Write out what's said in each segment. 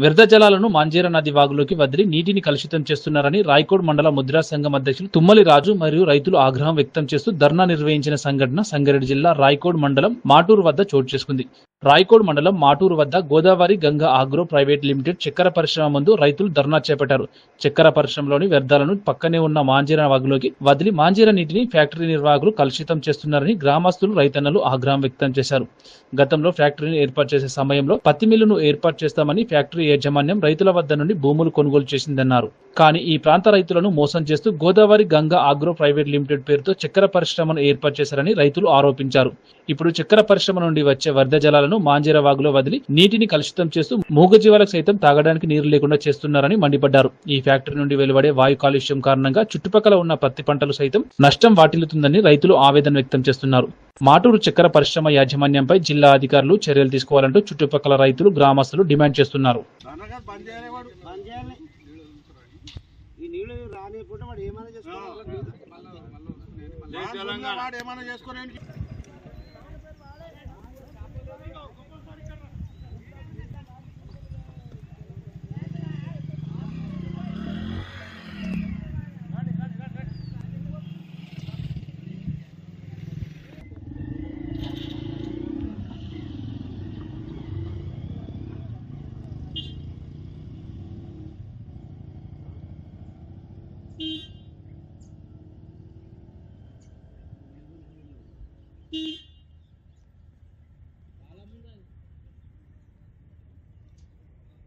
వ్యర్థ జలాలను మాంజీరా నది వాగులోకి వదిలి నీటిని కలుషితం చేస్తున్నారని రాయకోడ్ మండల ముద్రా సంఘం అధ్యక్షులు తుమ్మలి రాజు మరియు రైతులు ఆగ్రహం వ్యక్తం చేస్తూ ధర్నా నిర్వహించిన సంఘటన సంగారెడ్డి జిల్లా రాయకోడ్ మండలం మాటూరు వద్ద చోటు చేసుకుంది. రాయకోడ్ మండలం మాటూరు వద్ద Godavari Ganga agro private limited చక్కెర పరిశ్రమ ముందు రైతులు ధర్నా చేపట్టారు. చక్కెర పరిశ్రమలోని వ్యర్థాలను పక్కనే ఉన్న మాంజీర వాగులోకి వదిలి మాంజీర నీటిని ఫ్యాక్టరీ నిర్వాహకులు కలుషితం చేస్తున్నారని గ్రామస్తులు రైతన్నలు ఆగ్రహం వ్యక్తం చేశారు. గతంలో ఫ్యాక్టరీని ఏర్పాటు చేసే సమయంలో పత్తి మిల్లును ఏర్పాటు చేస్తామని ఫ్యాక్టరీ యాజమాన్యం రైతుల వద్ద నుండి భూములు కొనుగోలు చేసిందన్నారు. కానీ ఈ ప్రాంత రైతులను మోసం చేస్తూ Godavari Ganga agro private limited పేరుతో చక్కెర పరిశ్రమను ఏర్పాటు చేశారని రైతులు ఆరోపించారు. ఇప్పుడు చక్కెర పరిశ్రమ నుండి వచ్చే వరద జలాలను మాంజీర వాగులో వదిలి నీటిని కలుషితం చేస్తూ మూగజీవాలకు సైతం తాగడానికి నీరు లేకుండా చేస్తున్నారని మండిపడ్డారు. ఈ ఫ్యాక్టరీ నుండి వెలువడే వాయు కాలుష్యం కారణంగా చుట్టుపక్కల ఉన్న పత్తి పంటలు సైతం నష్టం వాటిల్లుతుందని రైతులు ఆవేదన వ్యక్తం చేస్తున్నారు. మాటూరు చక్కెర పరిశ్రమ యాజమాన్యంపై జిల్లా అధికారులు చర్యలు తీసుకోవాలంటూ చుట్టుపక్కల రైతులు గ్రామస్తులు డిమాండ్ చేస్తున్నారు.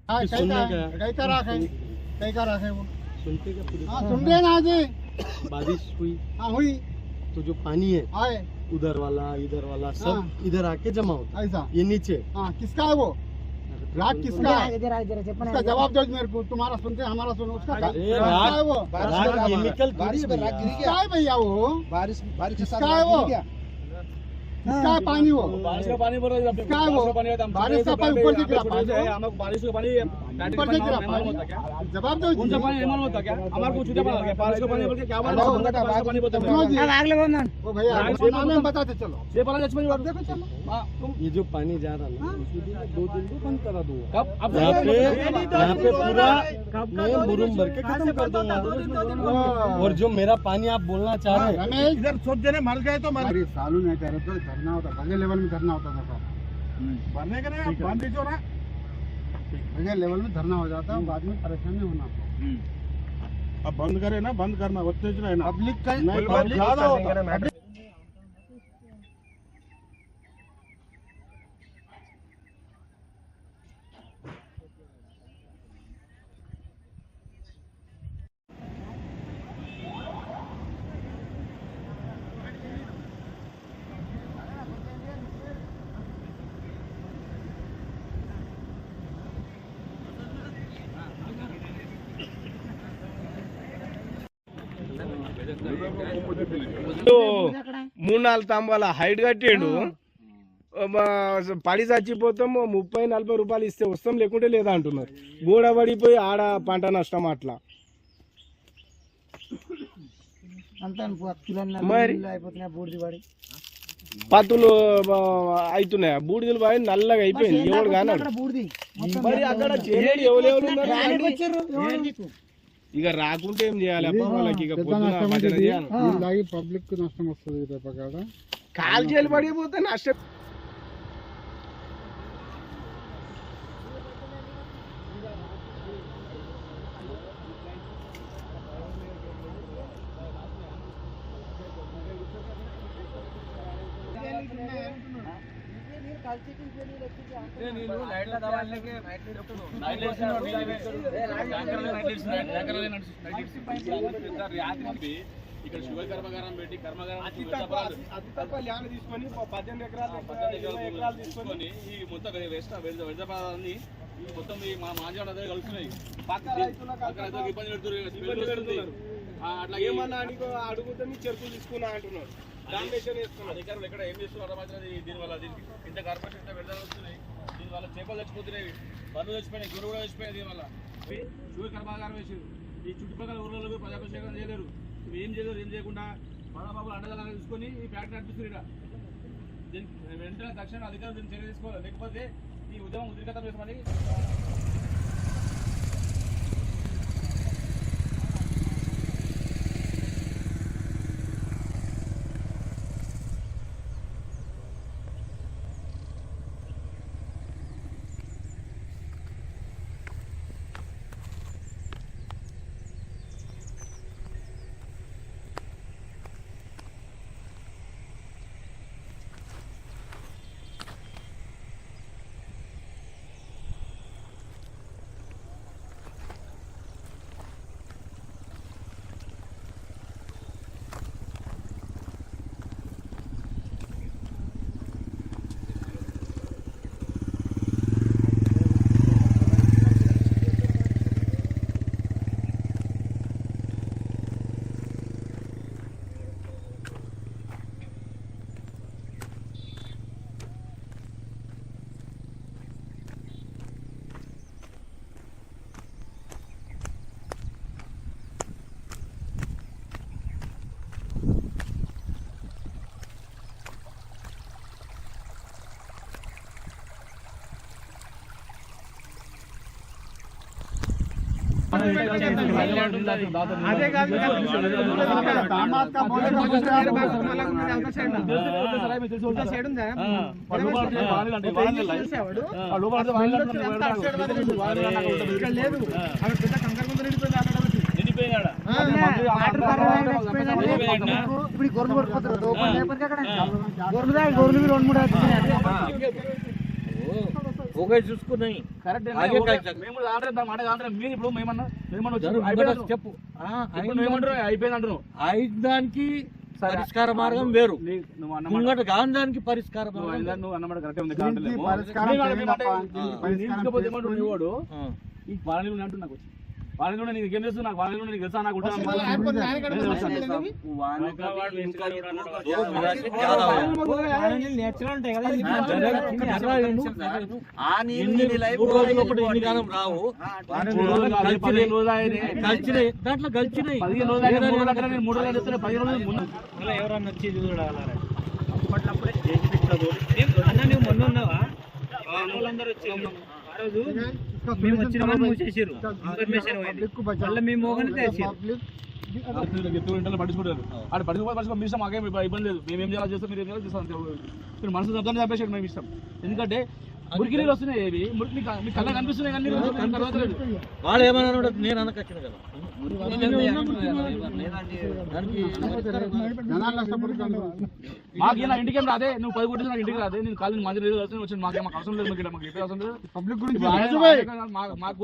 हाँ का का राख है? का राख है वो? सुनते हाँ सुन रहे ना बारिश हुई। हाँ हुई। तो जो पानी है आए। उधर वाला इधर वाला सब हाँ। इधर आके जमा होता ऐसा। ये नीचे। हाँ किसका है वो? राग तो किसका है? जवाब दो मेरे को। तुम्हारा सुनते हमारा सुनो। उसका राग है वो? राग केमिकल बारिश में राग गिरी गया। है भैया वो? बारिश बारिश किसका है वो? पानी वो? बारिश का पानी बोल रहे किसका वो? बारिश का पानी ऊपर से गिरा। पानी हमारे बारिश का पानी ऊपर से गिरा। पानी जवाब दो कौन पानी नहीं होता क्या? हमारे को छूटा पानी बारिश का पानी बोल के क्या बोल का वो भैया सुना बताते चलो। ये पानी लक्ष्मण जी देखो चलो। हाँ, ये जो पानी जा रहा है दो दिन में बंद करा दूँगा कब? अब यहाँ पे यहाँ पे पूरा मैं मुरुम भर के खत्म कर दूँगा और जो मेरा पानी आप बोलना चाह रहे हैं इधर सोच देने मर गए तो मर सालों में कह रहे तो धरना होता बड़े लेवल में धरना होता था सर। भरने के नहीं बंद ही। जो ना। बड़े लेवल में धरना हो जाता बाद में परेशानी होना। अब बंद करे ना बंद करना उत्तेजना है ना। पब्लिक का మూడు నాలుగు తంబాల హైట్ కట్టిండు. పడి చచ్చిపోతాం ఓ ముప్పై నలభై రూపాయలు ఇస్తే వస్తాం లేకుంటే లేదా అంటున్నారు. గోడ పడిపోయి ఆడ పంట నష్టం అట్లా. మరి పత్తులు అవుతున్నాయి బూడిదలు పోయి నల్లగా అయిపోయింది ఎవడు కానీ మరి అక్కడ ఉన్నారు? ఇక రాకుంటే ఏం చేయాలి అబ్బా? వాళ్ళకి ఇక పొద్దున చేయాలి. పబ్లిక్ నష్టం వస్తుంది కాలు చేలు పడిపోతే నష్టం. ఇక్కడ శివ కర్మగారం పెట్టి కర్మగారం అతి తక్కువ అతి తక్కువ ల్యాండ్ తీసుకొని పద్దెనిమిది ఎకరాలు ఇరవై ఎకరాలు తీసుకొని ఈ మొత్తం వెస్ట్ ఈ మొత్తం ఈ మా మాంజాడ దగ్గర కలుస్తున్నాయి. పక్క రైతులకు ఇబ్బంది పెడుతున్నారు. అట్లా ఏమన్నా అడిగో అడుగుతే చెరుకులు తీసుకున్నా అంటున్నారు డామినేషన్ వేస్తున్నారు అధికారులు ఎక్కడ ఏం చేస్తున్నారు దీనివల్ల దీనికి ఇంత కార్పొరేషన్ విడుదల వస్తున్నాయి. వాళ్ళ చేపలు చచ్చిపోతున్నాయి. బర్రెలు చచ్చిపోయినాయి గొర్రెలు కూడా చచ్చిపోయినాయి దీనివల్ల చూడు కర్మాగారం వేసారు. ఈ చుట్టుపక్కల ఊర్లలో ప్రజాభిషేకం చేయలేరు. ఏం చేయలేరు ఏం చేయకుండా బాబాబు అండదాలను తీసుకొని ఈ ఫ్యాక్టరీ నడిపిస్తారు ఇక్కడ దీనికి వెంటనే తక్షణ అధికారులు దీన్ని చర్య తీసుకోవాలి. లేకపోతే ఈ ఉద్యమం ఉద్రిక్తతం చేస్తామని అదే కాదు సైడ్ ఉందా లేదు అక్కడ పెద్ద కంకర ముందు నిండిపోయింది అక్కడ ఇప్పుడు గొర్రెలు పడిపోతారు గొర్రెలు రెండు మూడు చూసుకున్నాయి మేము కూడా ఆర్డర్ ఇద్దాం, మాట ఆర్డర్ మీరు ఇప్పుడు మేమన్నా మేమన్నా వచ్చి అయిపోయింది చెప్పు. అయిపోయింది అంటున్నావు దానికి పరిష్కార మార్గం వేరు. ముంగట మార్గం కరెక్టే ఉంది దీనికి. పరిష్కారం అప్ప. ఈ- పాలనీలు ఉండే పాలనీలు ఉండే నీకు ఏం తెలుసు? నాకు తెలుసా? కాడ కూడా దాంట్లో పదిహేను రోజులు మూడు రోజుల చేస్తున్నా, పదిహేను రోజులు ముందు. ఎవరన్నా వచ్చి చూడాలి అన్న నువ్వు మొన్న ఉన్నావా? వాళ్ళందరూ వచ్చి ఆ రోజు మేము వచ్చినామని మూసేసారు ఇన్ఫర్మేషన్ మళ్ళీ మేము మోగని తెచ్చారు మీ ఇష్టం మాకేం ఇబ్బంది లేదు. మేము ఏం చేయాలో చేస్తాం మీరు ఏం చేయాలో చేస్తాం. అంతే. మీరు మనసు శబ్దాన్ని చంపేసాడు మేము ఇష్టం. ఎందుకంటే మురికి నీళ్ళు వస్తున్నాయి ఇవి మురికి మీ కళ్ళ కనిపిస్తున్నాయి కానీ వాళ్ళు ఏమన్నా నేను అనకొచ్చిన కదా. మాకు ఇలా ఇంటికి రాదే? నువ్వు పది కొట్టి నాకు ఇంటికి రాదే? నేను కాలేజ్ మంచి నీళ్ళు వచ్చి మాకు మాకు అవసరం లేదు మాకు చెప్పే అవసరం లేదు. పబ్లిక్ గురించి ఆయన-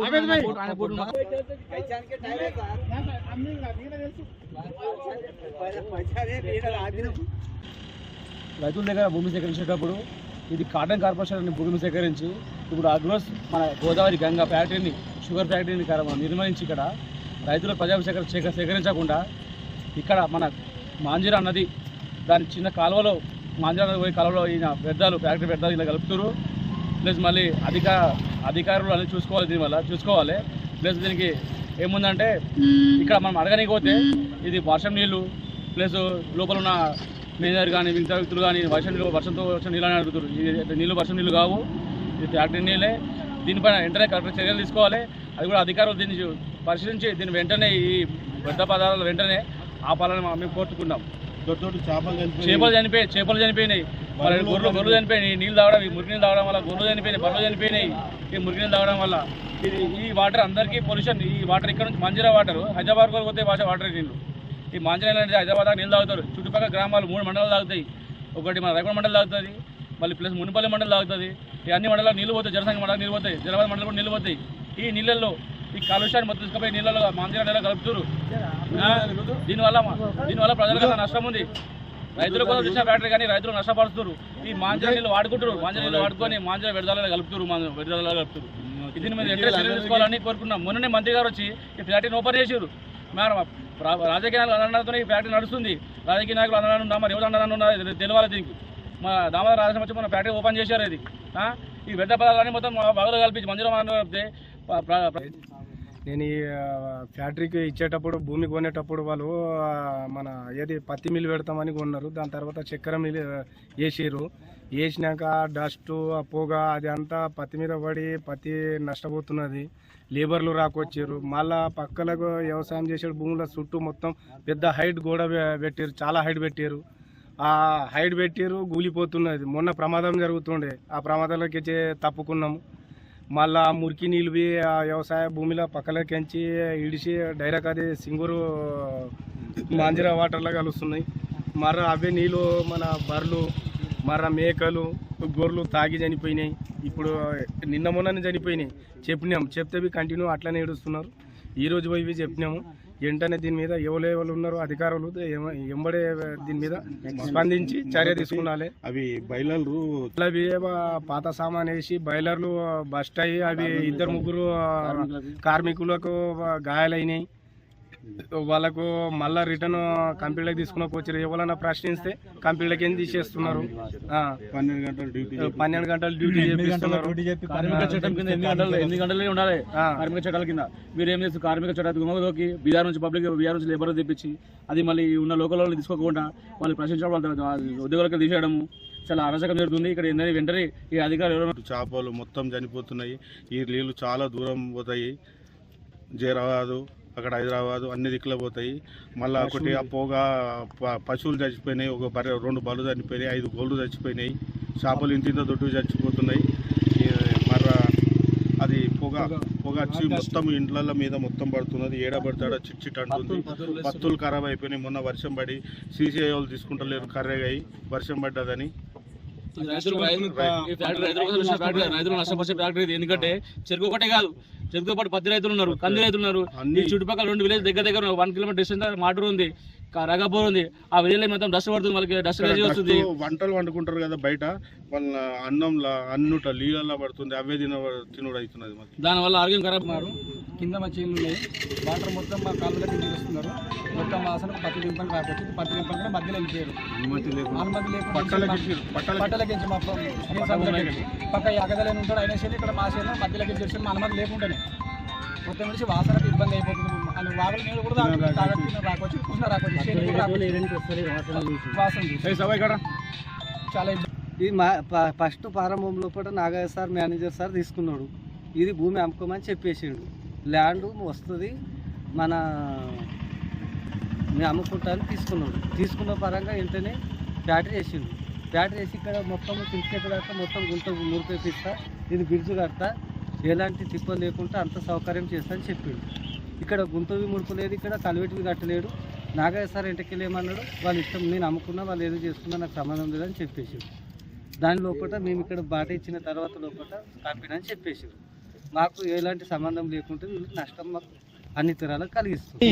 రైతుల దగ్గర భూమి సేకరించేటప్పుడు ఇది కాటన్ కార్పొరేషన్ అనే భూమిని సేకరించి ఇప్పుడు అగ్రోస్ మన గోదావరి గంగా ఫ్యాక్టరీని షుగర్ ఫ్యాక్టరీని నిర్మించి ఇక్కడ రైతుల ప్రజా సేకర సేకరించకుండా ఇక్కడ మన మాంజిరా నది దాని చిన్న కాలువలో మాంజిరా నది పోయే కాలువలో ఈయన వ్యర్థాలు ఫ్యాక్టరీ వ్యర్థాలు ఇలా కలుపుతారు. ప్లస్ మళ్ళీ అధిక అధికారులు అనేది చూసుకోవాలి దీనివల్ల చూసుకోవాలి. ప్లస్ దీనికి ఏముందంటే ఇక్కడ మనం అడగనికి పోతే ఇది వర్షం నీళ్ళు ప్లస్ లోపల ఉన్న మేనేజర్ కానీ మిగతా వ్యక్తులు కానీ వర్షం నీళ్ళు వర్షంతో వచ్చిన నీళ్ళు అని అడుగుతారు ఇది నీళ్ళు వర్షం నీళ్ళు కావు. ఇది ఫ్యాక్టరీ నీళ్ళే. దీనిపైన వెంటనే కరెక్ట్ చర్యలు తీసుకోవాలి. అది కూడా అధికారులు దీన్ని పరిశీలించి దీన్ని వెంటనే ఈ వ్యర్థ పదార్థాలు వెంటనే ఆపాలని మేము కోరుకుంటున్నాం. చేపలు చనిపోయి చేపలు చనిపోయినాయి. మరి గొర్రెలు గొర్రెలు చనిపోయినాయి. ఈ నీళ్ళు తాగడం ఈ మురికి నీళ్ళు తాగడం వల్ల గొర్రెలు చనిపోయినాయి బర్రెలు చనిపోయినాయి. ఈ మురికి నీళ్ళు తాగడం వల్ల ఇది ఈ వాటర్ అందరికీ పొల్యూషన్ ఈ వాటర్ ఇక్కడ నుంచి మంజీరా వాటర్ హైదరాబాద్ వరకు పోతే వాటర్ నీళ్ళు. ఈ మంజీరా అనేది హైదరాబాద్ దాకా నీళ్ళు తాగుతారు. చుట్టుపక్కల గ్రామాలు మూడు మండలాలు తాగుతాయి. ఒకటి మన రైకొండ మండలం తాగుతుంది మళ్ళీ ప్లస్ మునిపల్లి మండలం తాగుతుంది. ఈ అన్ని మండలాలు నీళ్ళు పోతాయి జనసంఘ మండలం నీళ్ళు పోతాయి జనవాద మండలం కూడా నీళ్ళు పోతాయి. ఈ నీళ్ళల్లో ఈ కాలుష్యాన్ని మొత్తం తీసుకుపోయి నీళ్ళలో మంజీరా కలుపుతారు దీనివల్ల దీనివల్ల ప్రజలకు నష్టం ఉంది. రైతుల కోసం చూసిన ఫ్యాక్టరీ కానీ రైతులు నష్టపరుస్తారు ఈ మాంజల నీళ్ళు వాడుకుంటారు మాంజల నీళ్ళు వాడుకొని మాంజల విడుదల కలుపుతారు మా- విడుదల కలుపుతారు దీని మీద ఎట్లా చర్యలు తీసుకోవాలని కోరుకున్నాం. మొన్ననే మంత్రి గారు వచ్చి ఈ ఫ్యాక్టరీని ఓపెన్ చేశారు మేడం రాజకీయ నాయకులు అన్నదానంతో ఈ ఫ్యాక్టరీ నడుస్తుంది. రాజకీయ నాయకులు అన్నదానం మరి ఎవరు అన్నదానం తెలియాలి దీనికి. మా దామోదర రాజసం వచ్చి మన ఫ్యాక్టరీ ఓపెన్ చేశారు ఇది. ఆ? ఈ పెద్ద పదాలన్నీ మొత్తం బాగా కలిపి మంజూరు నేను ఈ ఫ్యాక్టరీకి ఇచ్చేటప్పుడు భూమి కొనేటప్పుడు వాళ్ళు మన ఏది పత్తి మిల్లు పెడతామని కొన్నారు. దాని తర్వాత చక్కెర మిల్లు వేసారు వేసినాక డస్ట్ ఆ పొగ అది అంతా పత్తి మీద పడి పత్తి నష్టపోతున్నది. లేబర్లు రాకొచ్చారు. మళ్ళా పక్కలకు వ్యవసాయం చేసే భూముల చుట్టూ మొత్తం పెద్ద హైట్ గోడ పెట్టారు. చాలా హైట్ పెట్టారు. ఆ హైట్ పెట్టారు కూలిపోతున్నది. మొన్న ప్రమాదం జరుగుతుండే. ఆ ప్రమాదంలోకి తప్పుకున్నాము. మళ్ళా ఆ మురికి నీళ్ళు ఆ వ్యవసాయ భూమిలో పక్కలకెంచి ఇడిచి డైరెక్ట్ అది సింగూరు మాంజిరా వాటర్లో కలుస్తున్నాయి. మర్ర అవే నీళ్ళు మన బర్రెలు మర్ర మేకలు గొర్రెలు తాగి చనిపోయినాయి. ఇప్పుడు నిన్న మొన్న చనిపోయినాయి. చెప్పినాం. చెప్తే కంటిన్యూ అట్లనే ఏడుస్తున్నారు. ఈరోజు పోయి చెప్పినాము. వెంటనే దీని మీద ఎవరు ఎవరు ఉన్నారో అధికారులు ఎంబడే దీని మీద స్పందించి చర్య తీసుకున్నాలి. అవి బయలు అవి పాత సామాన్ వేసి బాయిలర్లు బస్ట్ అయ్యి అవి ఇద్దరు ముగ్గురు కార్మికులకు గాయాలైనాయి. వాళ్ళకు మళ్ళా రిటర్న్ కంపెనీలకు తీసుకున్న వచ్చారు ఎవరైనా ప్రశ్నిస్తే కంపెనీలకి ఏం తీసేస్తున్నారు? ఆ, పన్నెండు గంటలు డ్యూటీ పన్నెండు గంటలు డ్యూటీ కార్మిక చట్టం కింద ఎన్ని గంటలు ఎన్ని గంటలే ఉండాలి. కార్మిక చట్టాల కింద. మీరు ఏం చేస్తారు? కార్మిక చట్టాలు గుమ్మదోకి బీహార్ నుంచి పబ్లిక్ బీహార్ నుంచి లేబర్ తెప్పించి అది మళ్ళీ ఉన్న లోకల్ వాళ్ళని తీసుకోకుండా వాళ్ళు ప్రశ్నించడం వాళ్ళ ఉద్యోగులకు తీసేయడము చాలా అరాచకం జరుగుతుంది. ఇక్కడ వెంటనే ఈ అధికారులు ఎవరైనా చేపలు మొత్తం చనిపోతున్నాయి. ఈ నీళ్ళు చాలా దూరం పోతాయి. జైరాబాదు అక్కడ హైదరాబాదు అన్ని దిక్కులో పోతాయి. మళ్ళీ ఒకటి ఆ పొగ పశువులు చచ్చిపోయినాయి. ఒక బర్రె రెండు బలు చనిపోయినాయి. ఐదు గోళ్ళు చచ్చిపోయినాయి. చేపలు ఇంత ఇంత దొడ్డు చచ్చిపోతున్నాయి. ఈ మర్ర అది పొగ పొగ. వచ్చి మొత్తం ఇండ్ల మీద మొత్తం పడుతున్నది. ఏడ పడతాడ చిట్ చిట్ అంటుంది. పత్తులు ఖరాబ్ అయిపోయినాయి. మొన్న వర్షం పడి సీసీఐ వాళ్ళు తీసుకుంటలేరు కర్రెగా అయి వర్షం పడ్డదని. రైతులు నష్టపరిచే ఫ్యాక్టరీ ఇది ఎందుకంటే చెరుకు ఒకటే కాదు. చెరుకుతో పాటు పత్తి రైతులు ఉన్నారు కంది రైతులు ఉన్నారు. ఈ చుట్టుపక్కల రెండు విలేజ్ దగ్గర దగ్గర వన్ కిలోమీటర్ డిస్టెన్స్ మాటూరు ఉంది. ఉంది ఆ లో మొత్తం డస్ట్ పడుతుంది వాళ్ళకి డస్ట్ రేజీ వస్తుంది. వంటలు వండుకుంటారు కదా బయట. వాళ్ళ అన్నంలా అన్నుట నీళ్ళల్లో పడుతుంది అవే తిన తినుడు అవుతున్నది మాకు. దాని వల్ల ఆరోగ్యం ఖరాబ్ ఉన్నారు కింద మా చేనులు ఉన్నాయి వాటర్ మొత్తం మా కాలువలో కింద వస్తున్నారు. మొత్తం వాసన పత్తి దింపని రాకొచ్చి పత్తి దింపని కూడా మధ్యలో వెళ్ళిపోయారు అనుమతి లేకుండా. పట్టలకి పట్టలకి పట్టలకి మా పక్క యాగదలని ఉంటాడు. అయినా సరే ఇక్కడ మా చేను మధ్యలోకి చేసి మా అనుమతి లేకుండానే. మొత్తం నుంచి వాసనకు ఇబ్బంది అయిపోతుంది. అని వాగల నీళ్ళు కూడా రాకొచ్చి. వాసన. చాలా ఇది మా ప- ఫస్ట్ ప్రారంభం లోపల నాగయ్య సార్ మేనేజర్ సార్ తీసుకున్నాడు. ఇది భూమి అమ్ముకోమని చెప్పేసిండు. ల్యాండ్ వస్తుంది మన మేము అమ్ముకుంటాను తీసుకున్నాడు. తీసుకున్న పరంగా వెంటనే ఫ్యాక్టరీ వేసిండు. ఫ్యాక్టరీ వేసి ఇక్కడ మొత్తం చిన్నదాకా మొత్తం గుంట మురిపేపిస్తా ఇది బ్రిడ్జ్ కడతా. ఎలాంటి తిప్పలు లేకుండా అంత సౌకర్యం చేస్తా అని చెప్పిండు. ఇక్కడ గుంతవి ముడుపు లేదు ఇక్కడ కలివెటివి కట్టలేడు. నాగయ్య సార్ ఇంటికి ఏమన్నాడు వాళ్ళ ఇష్టం నేను అమ్ముకున్నా వాళ్ళు ఏదో చేసుకున్నా నాకు సంబంధం లేదని చెప్పేసి. దాని లోపల మేము ఇక్కడ బాట ఇచ్చిన తర్వాత లోపల కంపెనీ అని చెప్పేసి. మాకు ఎలాంటి సంబంధం లేకుండా వీళ్ళకి నష్టం మాకు అన్ని తరాలకు కలిగిస్తుంది.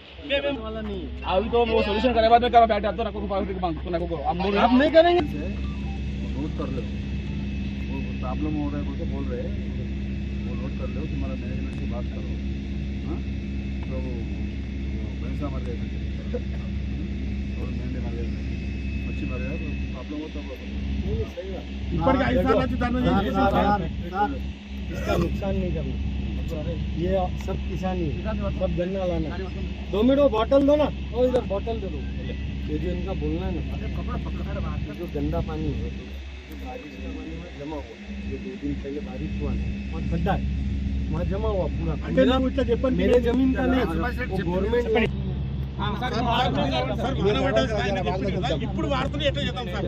अभी तो वो सोल्यूशन करे बाद में करा बैठे तो रखो मांगो तो रखो आप नहीं करेंगे? नोट कर लो। वो प्रॉब्लम हो रहा है बोल बोल रहे हैं। वो नोट कर लो तुम्हारा मैनेजमेंट से बात करो। हाँ? तो पैसा मर जाएगा और मैंने मर जाएगा अच्छी मर जाएगा प्रॉब्लम होता है इस पर का हिसाब है तो इसका नुकसान नहीं करना। ये सब किसानी सब गन्ना लाना दो मिनट वो बॉटल दो ना। और इधर बॉटल दे दो। ये जो इनका बोलना है ना ये जो गंदा पानी है बारिश का पानी में जमा हुआ। जो दो दिन पहले बारिश हुआ ना वहाँ गड्ढा है। वहाँ जमा हुआ पूरा। मेरे ज़मीन का नहीं गवर्नमेंट ఇప్పుడు వాడుతుంది ఎట్లా చేద్దాం సార్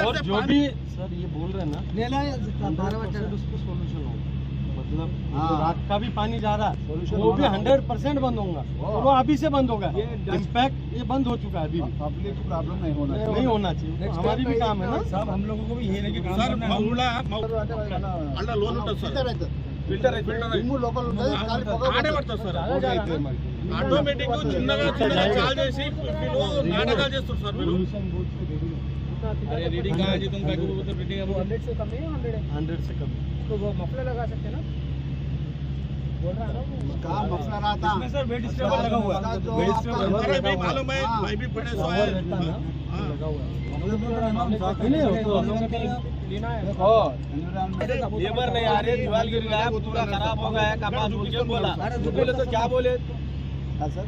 और जो भी सर ये बोल रहे हैं ना उसको सोल्यूशन होगा मतलब जो रात का भी पानी जा रहा है वो भी हंड्रेड परसेंट बंद होगा वो अभी से बंद होगा इम्पैक्ट ये बंद हो चुका है अभी भी పబ్లిక్ ప్రాబ్లం नहीं होना नहीं होना चाहिए हमारी भी काम है ना सब हम लोगों को भी ये नहीं कि సార్ మా ఊళ్ళో అలా లోన్ ఉంటుంది సార్ ఫిల్టర్ ఫిల్టర్ దుమ్ము లోపల ఉంటుంది గాలి పొగ ఆడే పడుతుంది సార్ ఆటోమేటిక్ చిన్నగా చిన్నగా చాలు చేసి వీళ్ళు నాటకాలు చేస్తారు సార్ మీరు अरे रीडिंग कहाँ है जी तुम? क्या बोलते रीडिंग है हंड्रेड से कम है हंड्रेड से कम तो वो मफलर लगा सकते ना? बोल रहा है। ना कहाँ मसला रहा था सर वेट स्टेबल लगा हुआ स्टेबल अरे भाई मालूम है हाँ। भाई भी बड़े सो है। है। हाँ। लगा हुआ है। नहीं हो तो लेना है। लेबर नहीं आ रहे दीवार गिर गया पूरा खराब हो गया है कपास मुझे बोला बोले। तो क्या बोले? हाँ, सर।